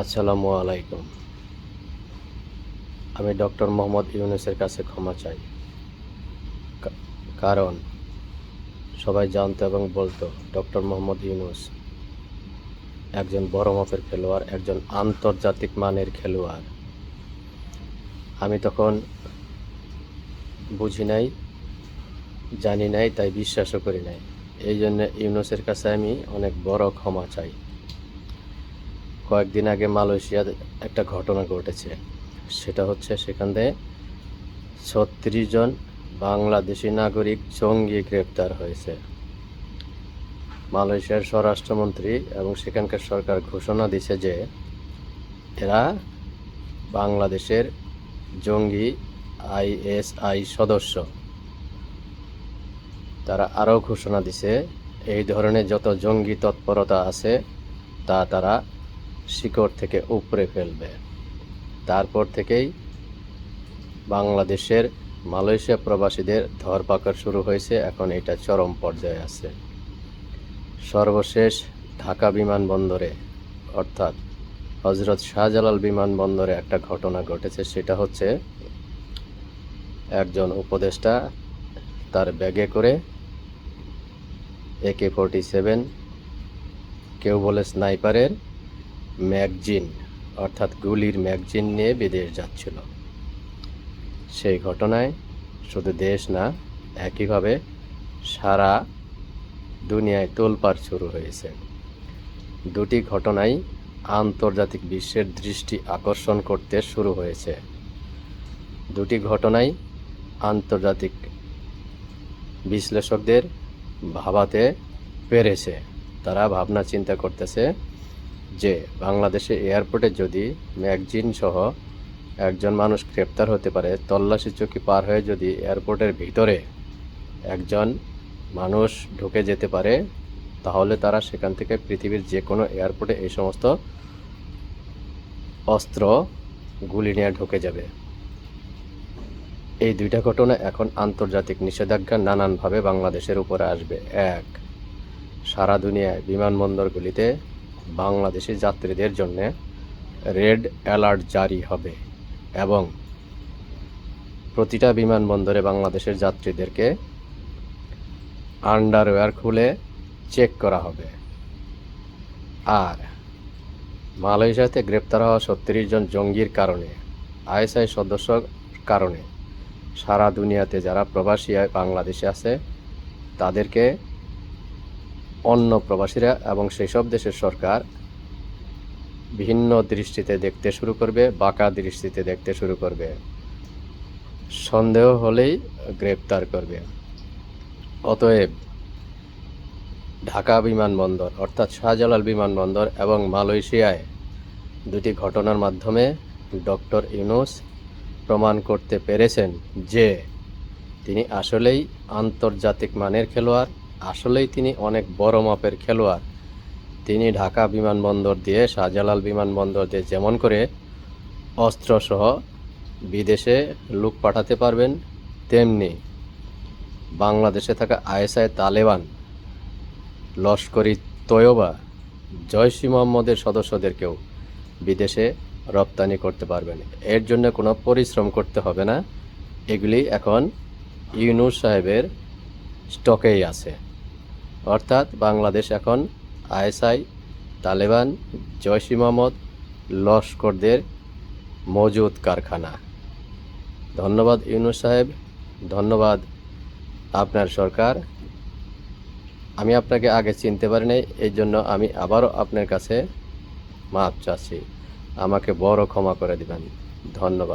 আসসালামু আলাইকুম। আমি ডক্টর মোহাম্মদ ইউনুসের কাছে ক্ষমা চাই। কারণ সবাই জানতো এবং বলতো, ডক্টর মোহাম্মদ ইউনুস একজন বড় মাপের খেলোয়াড়, একজন আন্তর্জাতিক মানের খেলোয়াড়। আমি তখন বুঝি নাই, জানি নাই, তাই বিশ্বাসও করি নাই। এই জন্য ইউনুসের কাছে আমি অনেক বড় ক্ষমা চাই। কয়েকদিন আগে মালয়েশিয়াতে একটা ঘটনা ঘটেছে। সেটা হচ্ছে সেখান থেকে ছত্রিশ জন বাংলাদেশি নাগরিক জঙ্গি গ্রেপ্তার হয়েছে। মালয়েশিয়ার স্বরাষ্ট্রমন্ত্রী এবং সেখানকার সরকার ঘোষণা দিছে যে এরা বাংলাদেশের জঙ্গি আইএসআই সদস্য। তারা আরও ঘোষণা দিছে এই ধরনের যত জঙ্গি তৎপরতা আছে, তা তারা শিকড় থেকে উপড়ে ফেলবে। তারপর থেকেই বাংলাদেশের মালয়েশিয়া প্রবাসীদের ধরপাকড় শুরু হয়েছে। এখন এটা চরম পর্যায়ে আছে। সর্বশেষ ঢাকা বিমানবন্দরে, অর্থাৎ হজরত শাহজালাল বিমানবন্দরে একটা ঘটনা ঘটেছে। সেটা হচ্ছে একজন উপদেষ্টা তার ব্যাগে করে একে ফোরটি সেভেন, কেউ বলে স্নাইপারের ম্যাগজিন, অর্থাৎ গুলির ম্যাগজিন নিয়ে বিদেশ যাচ্ছিল। সেই ঘটনায় শুধু দেশ না, একইভাবে সারা দুনিয়ায় তোলপাড় শুরু হয়েছে। দুটি ঘটনাই আন্তর্জাতিক বিশ্বের দৃষ্টি আকর্ষণ করতে শুরু হয়েছে। দুটি ঘটনাই আন্তর্জাতিক বিশ্লেষকদের ভাবাতে পেরেছে। তারা ভাবনা চিন্তা করতেছে যে বাংলাদেশে এয়ারপোর্টে যদি ম্যাগজিন সহ একজন মানুষ গ্রেপ্তার হতে পারে, তল্লাশি চৌকি পার হয়ে যদি এয়ারপোর্টের ভিতরে একজন মানুষ ঢুকে যেতে পারে, তাহলে তারা সেখান থেকে পৃথিবীর যে কোনো এয়ারপোর্টে এই সমস্ত অস্ত্র গুলি নিয়ে ঢুকে যাবে। এই দুইটা ঘটনা এখন আন্তর্জাতিক নিষেধাজ্ঞা নানানভাবে বাংলাদেশের উপরে আসবে। এক, সারা দুনিয়ায় বিমানবন্দরগুলিতে বাংলাদেশি যাত্রীদের জন্য রেড অ্যালার্ট জারি হবে এবং প্রতিটা বিমানবন্দরে বাংলাদেশের যাত্রীদেরকে আন্ডারওয়্যার খুলে চেক করা হবে। আর মালয়েশিয়াতে গ্রেপ্তার হওয়া ছত্রিশ জন জঙ্গির কারণে, আইএসআই সদস্য কারণে সারা দুনিয়াতে যারা প্রবাসী বাংলাদেশে আছে, তাদেরকে অন্য প্রবাসীরা এবং সেই সব দেশের সরকার ভিন্ন দৃষ্টিতে দেখতে শুরু করবে, বাঁকা দৃষ্টিতে দেখতে শুরু করবে। সন্দেহ হলেই গ্রেপ্তার করবে। অতএব ঢাকা বিমানবন্দর অর্থাৎ শাহজালাল বিমানবন্দর এবং মালয়েশিয়ায় দুটি ঘটনার মাধ্যমে ডক্টর ইউনুস প্রমাণ করতে পেরেছেন যে তিনি আসলেই আন্তর্জাতিক মানের খেলোয়াড় আসলেই তিনি অনেক বড় মাপের খেলোয়াড়। তিনি ঢাকা বিমানবন্দর দিয়ে, শাহজালাল বিমানবন্দর দিয়ে যেমন করে অস্ত্রসহ বিদেশে লোক পাঠাতে পারবেন, তেমনি বাংলাদেশে থাকা আইএসআই তালেবান লস্করি তৈয়বা জয়সি মোহাম্মদের সদস্যদেরকেও বিদেশে রপ্তানি করতে পারবেন। এর জন্য কোনো পরিশ্রম করতে হবে না। এগুলি এখন ইউনুস সাহেবের স্টকেই আছে। অর্থাৎ বাংলাদেশ এখন আইএসআই, তালেবান জয়সি মোহাম্মদ, লস্করদের মজুদ কারখানা। ধন্যবাদ ইউনুস সাহেব, ধন্যবাদ আপনার সরকার। আমি আপনাকে আগে চিনতে পারি নাই, এই জন্য আমি আবারও আপনার কাছে মাপ চাচ্ছি। আমাকে বড় ক্ষমা করে দিবেন। ধন্যবাদ।